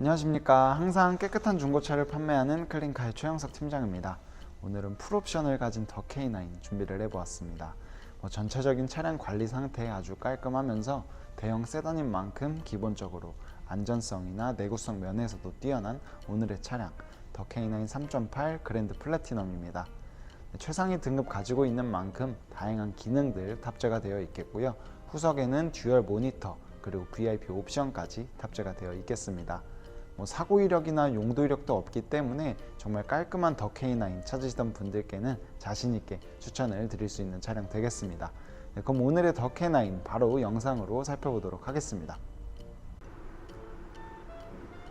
안녕하십니까. 항상 깨끗한 중고차를 판매하는 클린카의 최영석 팀장입니다. 오늘은 풀옵션을 가진 더 K9 준비를 해보았습니다. 뭐 전체적인 차량 관리 상태 아주 깔끔하면서 대형 세단인 만큼 기본적으로 안전성이나 내구성 면에서도 뛰어난 오늘의 차량 더 K9 3.8 그랜드 플래티넘입니다. 네, 최상위 등급 가지고 있는 만큼 다양한 기능들 탑재가 되어 있겠고요. 후석에는 듀얼 모니터 그리고 VIP 옵션까지 탑재가 되어 있겠습니다. 뭐 사고 이력이나 용도 이력도 없기 때문에 정말 깔끔한 더 K9 찾으시던 분들께는 자신 있게 추천을 드릴 수 있는 차량 되겠습니다. 네, 그럼 오늘의 더 K9 바로 영상으로 살펴보도록 하겠습니다.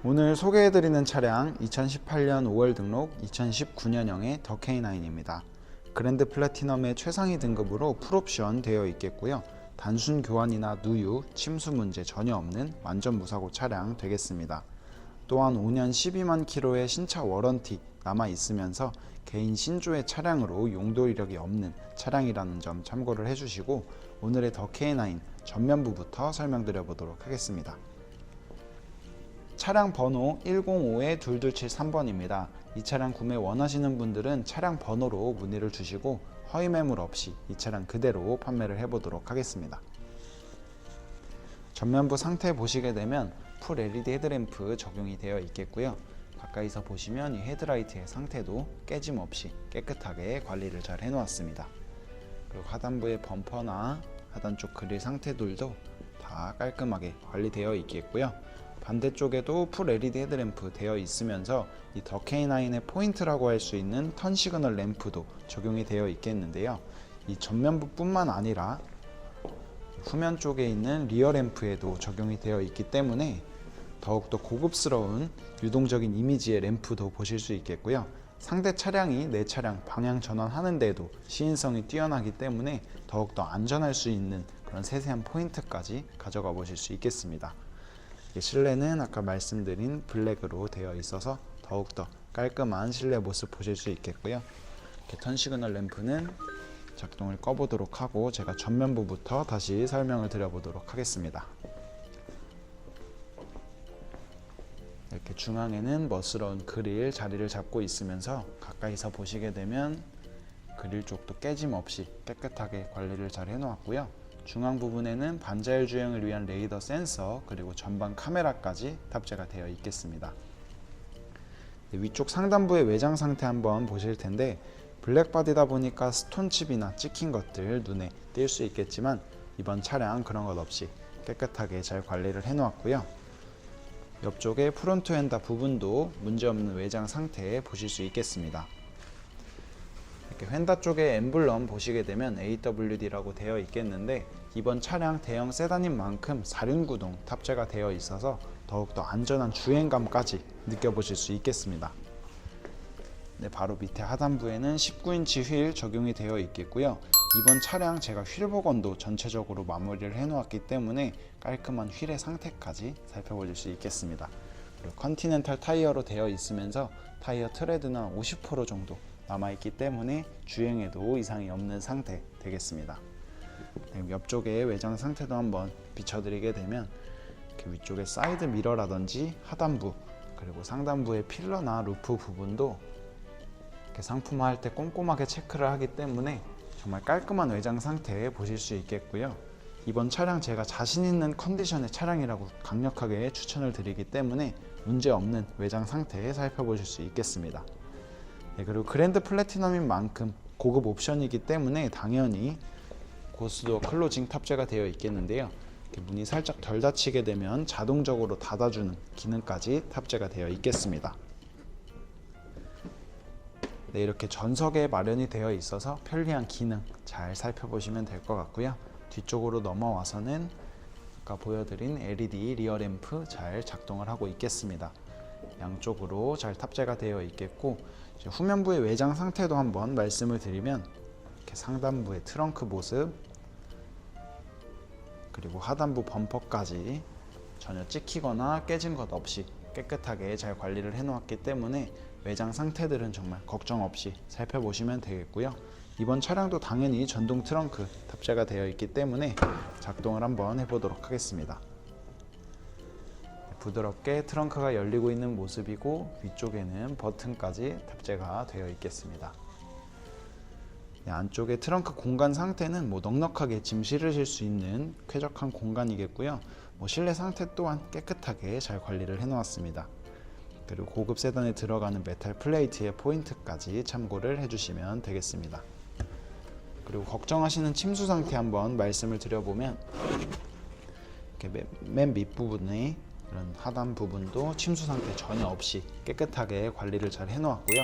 오늘 소개해드리는 차량 2018년 5월 등록 2019년형의 더 K9입니다. 그랜드 플래티넘의 최상위 등급으로 풀옵션 되어 있겠고요. 단순 교환이나 누유, 침수 문제 전혀 없는 완전 무사고 차량 되겠습니다. 또한 5년 12만 킬로의 신차 워런티 남아 있으면서 개인 신조의 차량으로 용도 이력이 없는 차량이라는 점 참고를 해주시고 오늘의 더 K9 전면부부터 설명드려 보도록 하겠습니다. 차량 번호 105-2273번입니다. 이 차량 구매 원하시는 분들은 차량 번호로 문의를 주시고 허위 매물 없이 이 차량 그대로 판매를 해보도록 하겠습니다. 전면부 상태 보시게 되면 풀 LED 헤드램프 적용이 되어 있겠고요. 가까이서 보시면 이 헤드라이트의 상태도 깨짐 없이 깨끗하게 관리를 잘 해놓았습니다. 그리고 하단부의 범퍼나 하단 쪽 그릴 상태들도 다 깔끔하게 관리되어 있겠고요. 반대쪽에도 풀 LED 헤드램프 되어 있으면서 이 더 K9의 포인트라고 할 수 있는 턴 시그널 램프도 적용이 되어 있겠는데요. 이 전면부뿐만 아니라 후면 쪽에 있는 리어 램프에도 적용이 되어 있기 때문에 더욱더 고급스러운 유동적인 이미지의 램프도 보실 수 있겠고요. 상대 차량이 내 차량 방향 전환하는데도 시인성이 뛰어나기 때문에 더욱더 안전할 수 있는 그런 세세한 포인트까지 가져가 보실 수 있겠습니다. 실내는 아까 말씀드린 블랙으로 되어 있어서 더욱더 깔끔한 실내 모습 보실 수 있겠고요. 턴 시그널 램프는 작동을 꺼보도록 하고 제가 전면부부터 다시 설명을 드려보도록 하겠습니다. 이렇게 중앙에는 멋스러운 그릴 자리를 잡고 있으면서 가까이서 보시게 되면 그릴 쪽도 깨짐 없이 깨끗하게 관리를 잘 해놓았고요. 중앙 부분에는 반자율 주행을 위한 레이더 센서 그리고 전방 카메라까지 탑재가 되어 있겠습니다. 네, 위쪽 상단부의 외장 상태 한번 보실 텐데 블랙바디다 보니까 스톤칩이나 찍힌 것들 눈에 띌 수 있겠지만 이번 차량 그런 것 없이 깨끗하게 잘 관리를 해놓았고요. 옆쪽에 프론트 엔다 부분도 문제없는 외장 상태 보실 수 있겠습니다. 이렇게 휀다 쪽에 엠블럼 보시게 되면 AWD라고 되어 있겠는데 이번 차량 대형 세단인 만큼 사륜구동 탑재가 되어 있어서 더욱더 안전한 주행감까지 느껴보실 수 있겠습니다. 네, 바로 밑에 하단부에는 19인치 휠 적용이 되어 있겠고요. 이번 차량 제가 휠 복원도 전체적으로 마무리를 해 놓았기 때문에 깔끔한 휠의 상태까지 살펴보실 수 있겠습니다. 그리고 컨티넨탈 타이어로 되어 있으면서 타이어 트레드는 50% 정도 남아있기 때문에 주행에도 이상이 없는 상태 되겠습니다. 네, 옆쪽에 외장 상태도 한번 비춰드리게 되면 위쪽에 사이드 미러라든지 하단부 그리고 상단부의 필러나 루프 부분도 상품화할 때 꼼꼼하게 체크를 하기 때문에 정말 깔끔한 외장 상태 보실 수 있겠고요. 이번 차량 제가 자신 있는 컨디션의 차량이라고 강력하게 추천을 드리기 때문에 문제 없는 외장 상태 살펴보실 수 있겠습니다. 네, 그리고 그랜드 플래티넘인 만큼 고급 옵션이기 때문에 당연히 고스도어 클로징 탑재가 되어 있겠는데요. 문이 살짝 덜 닫히게 되면 자동적으로 닫아주는 기능까지 탑재가 되어 있겠습니다. 네, 이렇게 전석에 마련이 되어 있어서 편리한 기능 잘 살펴보시면 될 것 같고요. 뒤쪽으로 넘어와서는 아까 보여드린 LED 리어 램프 잘 작동을 하고 있겠습니다. 양쪽으로 잘 탑재가 되어 있겠고 후면부의 외장 상태도 한번 말씀을 드리면 이렇게 상단부의 트렁크 모습 그리고 하단부 범퍼까지 전혀 찍히거나 깨진 것 없이 깨끗하게 잘 관리를 해 놓았기 때문에 외장 상태들은 정말 걱정 없이 살펴보시면 되겠고요. 이번 차량도 당연히 전동 트렁크 탑재가 되어 있기 때문에 작동을 한번 해보도록 하겠습니다. 부드럽게 트렁크가 열리고 있는 모습이고 위쪽에는 버튼까지 탑재가 되어 있겠습니다. 네, 안쪽에 트렁크 공간 상태는 뭐 넉넉하게 짐 실으실 수 있는 쾌적한 공간이겠고요. 뭐 실내 상태 또한 깨끗하게 잘 관리를 해놓았습니다. 그리고 고급 세단에 들어가는 메탈 플레이트의 포인트까지 참고를 해주시면 되겠습니다. 그리고 걱정하시는 침수 상태 한번 말씀을 드려보면 이렇게 맨, 맨 밑부분에 이런 하단 부분도 침수 상태 전혀 없이 깨끗하게 관리를 잘 해놓았고요.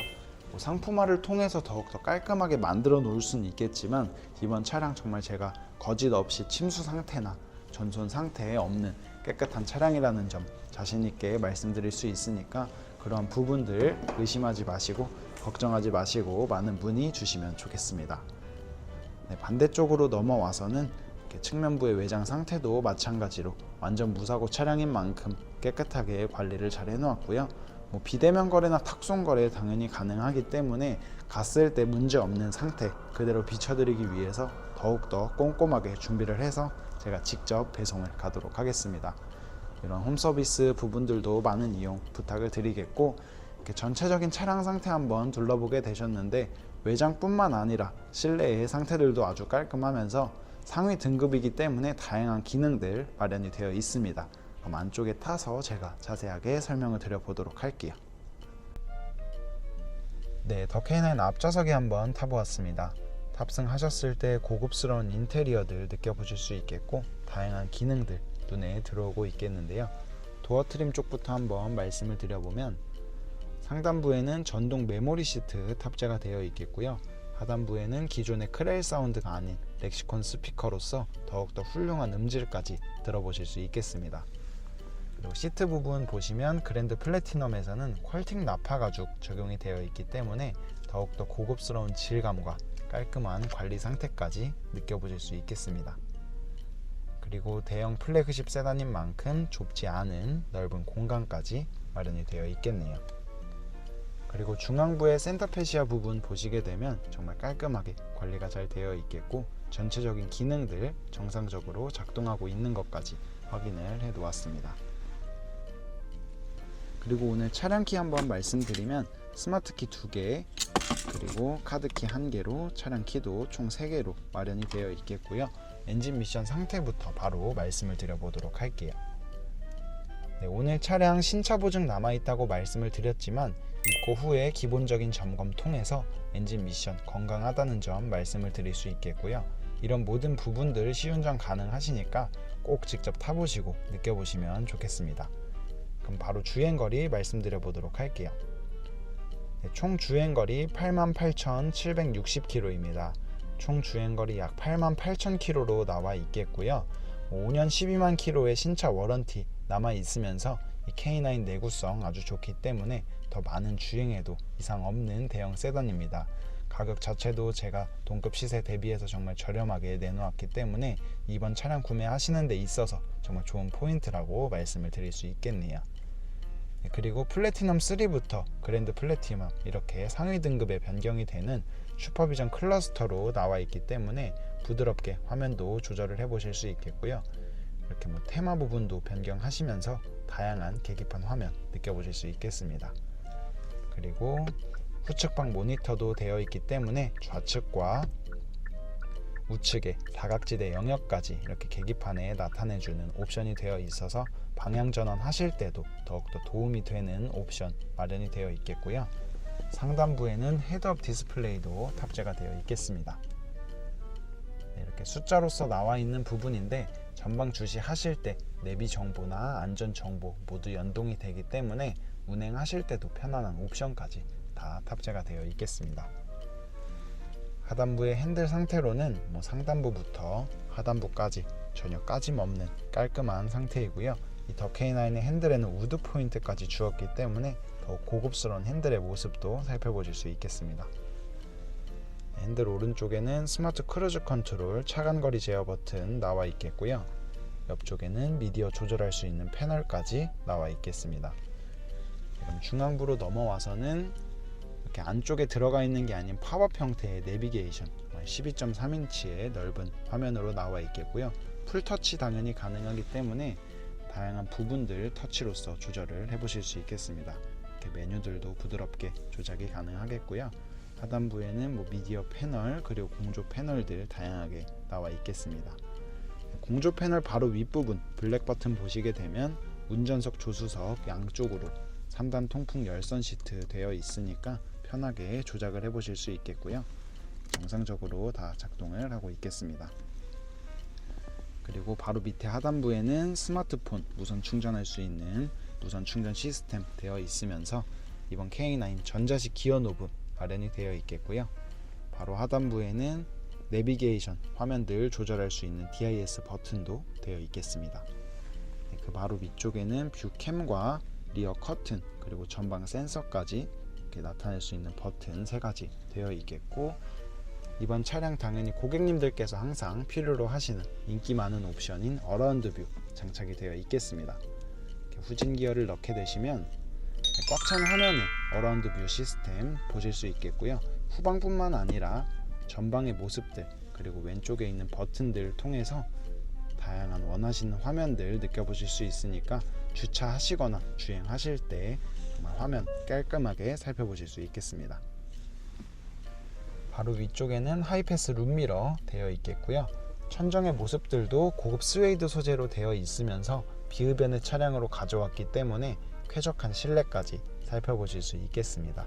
뭐 상품화를 통해서 더욱더 깔끔하게 만들어 놓을 수는 있겠지만 이번 차량 정말 제가 거짓 없이 침수 상태나 전손 상태에 없는 깨끗한 차량이라는 점 자신 있게 말씀드릴 수 있으니까 그러한 부분들 의심하지 마시고 걱정하지 마시고 많은 문의 주시면 좋겠습니다. 네, 반대쪽으로 넘어와서는 측면부의 외장 상태도 마찬가지로 완전 무사고 차량인 만큼 깨끗하게 관리를 잘 해놓았고요. 뭐 비대면 거래나 탁송 거래 당연히 가능하기 때문에 갔을 때 문제 없는 상태 그대로 비춰드리기 위해서 더욱더 꼼꼼하게 준비를 해서 제가 직접 배송을 가도록 하겠습니다. 이런 홈 서비스 부분들도 많은 이용 부탁을 드리겠고 이렇게 전체적인 차량 상태 한번 둘러보게 되셨는데 외장뿐만 아니라 실내의 상태들도 아주 깔끔하면서 상위 등급이기 때문에 다양한 기능들 마련이 되어 있습니다. 그럼 안쪽에 타서 제가 자세하게 설명을 드려보도록 할게요. 네, 더 K9 앞좌석에 한번 타보았습니다. 탑승하셨을 때 고급스러운 인테리어들 느껴보실 수 있겠고 다양한 기능들 눈에 들어오고 있겠는데요. 도어 트림 쪽부터 한번 말씀을 드려보면 상단부에는 전동 메모리 시트 탑재가 되어 있겠고요. 하단부에는 기존의 크레일 사운드가 아닌 렉시콘 스피커로서 더욱더 훌륭한 음질까지 들어보실 수 있겠습니다. 그리고 시트 부분 보시면 그랜드 플래티넘에서는 퀄틱 나파 가죽 적용이 되어 있기 때문에 더욱더 고급스러운 질감과 깔끔한 관리 상태까지 느껴보실 수 있겠습니다. 그리고 대형 플래그십 세단인 만큼 좁지 않은 넓은 공간까지 마련이 되어 있겠네요. 그리고 중앙부의 센터페시아 부분 보시게 되면 정말 깔끔하게 관리가 잘 되어 있겠고 전체적인 기능들 정상적으로 작동하고 있는 것까지 확인을 해 놓았습니다. 그리고 오늘 차량키 한번 말씀드리면 스마트키 2개 그리고 카드키 1개로 차량키도 총 3개로 마련이 되어 있겠고요. 엔진 미션 상태부터 바로 말씀을 드려보도록 할게요. 네, 오늘 차량 신차 보증 남아있다고 말씀을 드렸지만 입고 후에 기본적인 점검 통해서 엔진 미션 건강하다는 점 말씀을 드릴 수 있겠고요. 이런 모든 부분들 시운전 가능하시니까 꼭 직접 타보시고 느껴보시면 좋겠습니다. 그럼 바로 주행거리 말씀드려 보도록 할게요. 네, 총 주행거리 88,760km입니다. 총 주행거리 약 88,000km로 나와 있겠고요. 5년 12만 km의 신차 워런티 남아 있으면서 이 K9 내구성 아주 좋기 때문에 더 많은 주행에도 이상 없는 대형 세단입니다. 가격 자체도 제가 동급 시세 대비해서 정말 저렴하게 내놓았기 때문에 이번 차량 구매하시는 데 있어서 정말 좋은 포인트라고 말씀을 드릴 수 있겠네요. 네, 그리고 플래티넘 3부터 그랜드 플래티넘 이렇게 상위 등급의 변경이 되는 슈퍼비전 클러스터로 나와 있기 때문에 부드럽게 화면도 조절을 해 보실 수 있겠고요. 이렇게 뭐 테마 부분도 변경하시면서 다양한 계기판 화면 느껴보실 수 있겠습니다. 그리고 후측방 모니터도 되어 있기 때문에 좌측과 우측의 다각지대 영역까지 이렇게 계기판에 나타내주는 옵션이 되어 있어서 방향 전환 하실 때도 더욱더 도움이 되는 옵션 마련이 되어 있겠고요. 상단부에는 헤드업 디스플레이도 탑재가 되어 있겠습니다. 네, 이렇게 숫자로서 나와 있는 부분인데 전방 주시 하실 때 내비 정보나 안전 정보 모두 연동이 되기 때문에 운행하실 때도 편안한 옵션까지 다 탑재가 되어 있겠습니다. 하단부의 핸들 상태로는 뭐 상단부부터 하단부까지 전혀 까짐 없는 깔끔한 상태이고요. 이더 K9의 핸들에는 우드 포인트까지 주었기 때문에 더욱 고급스러운 핸들의 모습도 살펴보실 수 있겠습니다. 핸들 오른쪽에는 스마트 크루즈 컨트롤 차간거리 제어 버튼 나와 있겠고요. 옆쪽에는 미디어 조절할 수 있는 패널까지 나와 있겠습니다. 그럼 중앙부로 넘어와서는 이렇게 안쪽에 들어가 있는 게 아닌 팝업 형태의 내비게이션 12.3인치의 넓은 화면으로 나와 있겠고요. 풀터치 당연히 가능하기 때문에 다양한 부분들 터치로서 조절을 해보실 수 있겠습니다. 메뉴들도 부드럽게 조작이 가능하겠고요. 하단부에는 뭐 미디어 패널 그리고 공조 패널들 다양하게 나와 있겠습니다. 공조 패널 바로 윗부분 블랙 버튼 보시게 되면 운전석 조수석 양쪽으로 3단 통풍 열선 시트 되어 있으니까 편하게 조작을 해보실 수 있겠고요. 정상적으로 다 작동을 하고 있겠습니다. 그리고 바로 밑에 하단부에는 스마트폰 무선 충전할 수 있는 무선 충전 시스템 되어 있으면서 이번 K9 전자식 기어 노브 마련이 되어 있겠고요. 바로 하단부에는 내비게이션 화면들 조절할 수 있는 DIS 버튼도 되어 있겠습니다. 네, 그 바로 위쪽에는 뷰캠과 리어 커튼 그리고 전방 센서까지 나타낼 수 있는 버튼 세 가지 되어 있겠고 이번 차량 당연히 고객님들께서 항상 필요로 하시는 인기 많은 옵션인 어라운드 뷰 장착이 되어 있겠습니다. 후진 기어를 넣게 되시면 꽉 찬 화면에 어라운드 뷰 시스템 보실 수 있겠고요. 후방뿐만 아니라 전방의 모습들 그리고 왼쪽에 있는 버튼들 통해서 다양한 원하시는 화면들 느껴보실 수 있으니까 주차하시거나 주행하실 때 정말 화면 깔끔하게 살펴보실 수 있겠습니다. 바로 위쪽에는 하이패스 룸미러 되어 있겠고요. 천정의 모습들도 고급 스웨이드 소재로 되어 있으면서 비흡연의 차량으로 가져왔기 때문에 쾌적한 실내까지 살펴보실 수 있겠습니다.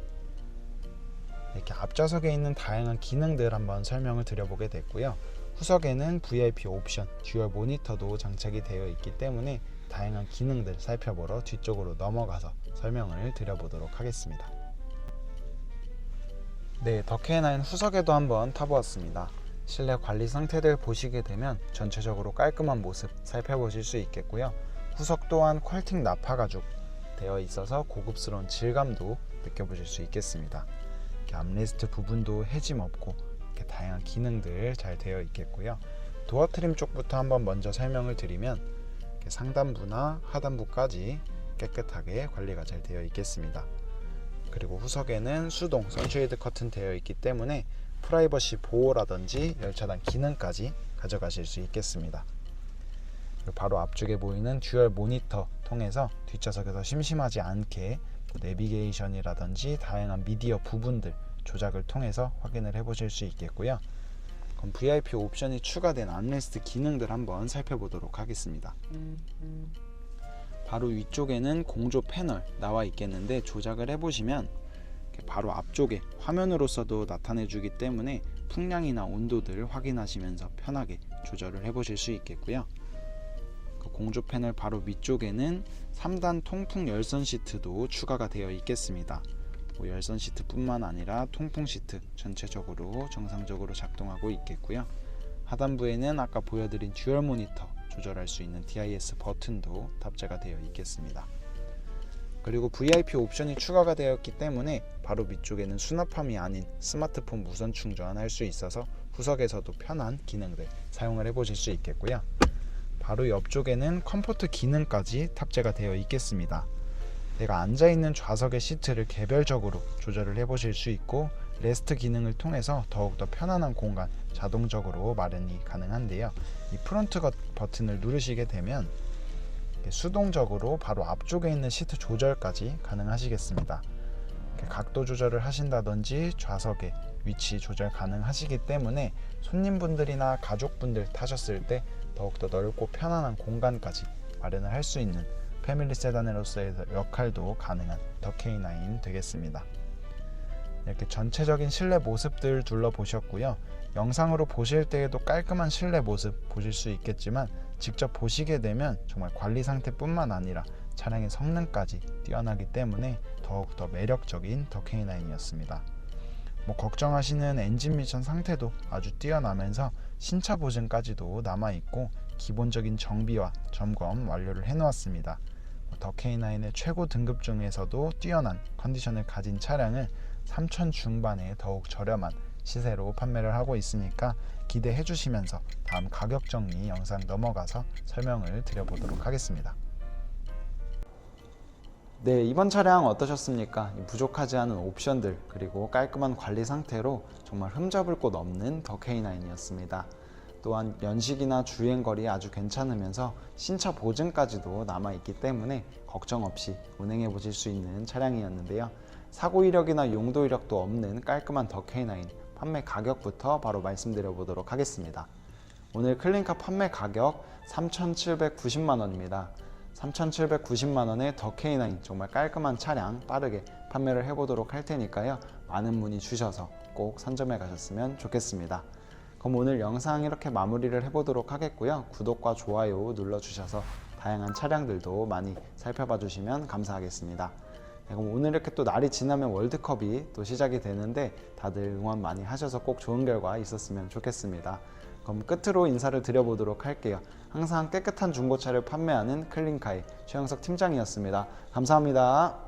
이렇게 앞좌석에 있는 다양한 기능들 한번 설명을 드려보게 됐고요. 후석에는 VIP 옵션, 듀얼 모니터도 장착이 되어 있기 때문에 다양한 기능들 살펴보러 뒤쪽으로 넘어가서 설명을 드려보도록 하겠습니다. 네, 더케9 후석에도 한번 타보았습니다. 실내 관리 상태들 보시게 되면 전체적으로 깔끔한 모습 살펴보실 수 있겠고요. 후석 또한 퀄팅 나파 가죽 되어 있어서 고급스러운 질감도 느껴보실 수 있겠습니다. 암레스트 부분도 해짐 없고 이렇게 다양한 기능들 잘 되어 있겠고요. 도어 트림 쪽부터 한번 먼저 설명을 드리면 상단부나 하단부까지 깨끗하게 관리가 잘 되어 있겠습니다. 그리고 후석에는 수동 선쉐이드 커튼 되어 있기 때문에 프라이버시 보호라든지 열차단 기능까지 가져가실 수 있겠습니다. 바로 앞쪽에 보이는 듀얼 모니터 통해서 뒷좌석에서 심심하지 않게 뭐 내비게이션이라든지 다양한 미디어 부분들 조작을 통해서 확인을 해보실 수 있겠고요. 그럼 VIP 옵션이 추가된 암레스트 기능들 한번 살펴보도록 하겠습니다. 바로 위쪽에는 공조 패널 나와 있겠는데 조작을 해보시면 바로 앞쪽에 화면으로서도 나타내주기 때문에 풍량이나 온도들 확인하시면서 편하게 조절을 해보실 수 있겠고요. 그 공조 패널 바로 위쪽에는 3단 통풍 열선 시트도 추가가 되어 있겠습니다. 뭐 열선 시트뿐만 아니라 통풍 시트 전체적으로 정상적으로 작동하고 있겠고요. 하단부에는 아까 보여드린 듀얼 모니터 조절할 수 있는 DIS 버튼도 탑재가 되어 있겠습니다. 그리고 VIP 옵션이 추가가 되었기 때문에 바로 밑쪽에는 수납함이 아닌 스마트폰 무선 충전할 수 있어서 후석에서도 편한 기능들 사용을 해보실 수 있겠고요. 바로 옆쪽에는 컴포트 기능까지 탑재가 되어 있겠습니다. 내가 앉아있는 좌석의 시트를 개별적으로 조절을 해보실 수 있고 레스트 기능을 통해서 더욱더 편안한 공간 자동적으로 마련이 가능한데요. 이 프론트 거- 버튼을 누르시게 되면 수동적으로 바로 앞쪽에 있는 시트 조절까지 가능하시겠습니다. 각도 조절을 하신다든지 좌석의 위치 조절 가능하시기 때문에 손님분들이나 가족분들 타셨을 때 더욱더 넓고 편안한 공간까지 마련을 할 수 있는 패밀리 세단으로서의 역할도 가능한 더 K9 되겠습니다. 이렇게 전체적인 실내 모습들 둘러보셨고요. 영상으로 보실 때에도 깔끔한 실내 모습 보실 수 있겠지만 직접 보시게 되면 정말 관리 상태뿐만 아니라 차량의 성능까지 뛰어나기 때문에 더욱더 매력적인 더 K9이었습니다. 뭐 걱정하시는 엔진 미션 상태도 아주 뛰어나면서 신차 보증까지도 남아 있고 기본적인 정비와 점검 완료를 해놓았습니다. 더 K9의 최고 등급 중에서도 뛰어난 컨디션을 가진 차량을 3천 중반에 더욱 저렴한 시세로 판매를 하고 있으니까 기대해 주시면서 다음 가격 정리 영상 넘어가서 설명을 드려보도록 하겠습니다. 네, 이번 차량 어떠셨습니까? 이 부족하지 않은 옵션들 그리고 깔끔한 관리 상태로 정말 흠잡을 곳 없는 더 K9이었습니다. 또한 연식이나 주행 거리 아주 괜찮으면서 신차 보증까지도 남아 있기 때문에 걱정 없이 운행해 보실 수 있는 차량이었는데요. 사고 이력이나 용도 이력도 없는 깔끔한 더 K9 판매 가격부터 바로 말씀드려 보도록 하겠습니다. 오늘 클린카 판매 가격 3,790만 원입니다. 3,790만 원의 더 K9 정말 깔끔한 차량 빠르게 판매를 해보도록 할 테니까요. 많은 문의 주셔서 꼭 선점해 가셨으면 좋겠습니다. 그럼 오늘 영상 이렇게 마무리를 해보도록 하겠고요. 구독과 좋아요 눌러주셔서 다양한 차량들도 많이 살펴봐 주시면 감사하겠습니다. 네, 오늘 이렇게 또 날이 지나면 월드컵이 또 시작이 되는데 다들 응원 많이 하셔서 꼭 좋은 결과 있었으면 좋겠습니다. 그럼 끝으로 인사를 드려보도록 할게요. 항상 깨끗한 중고차를 판매하는 클린카의 최영석 팀장이었습니다. 감사합니다.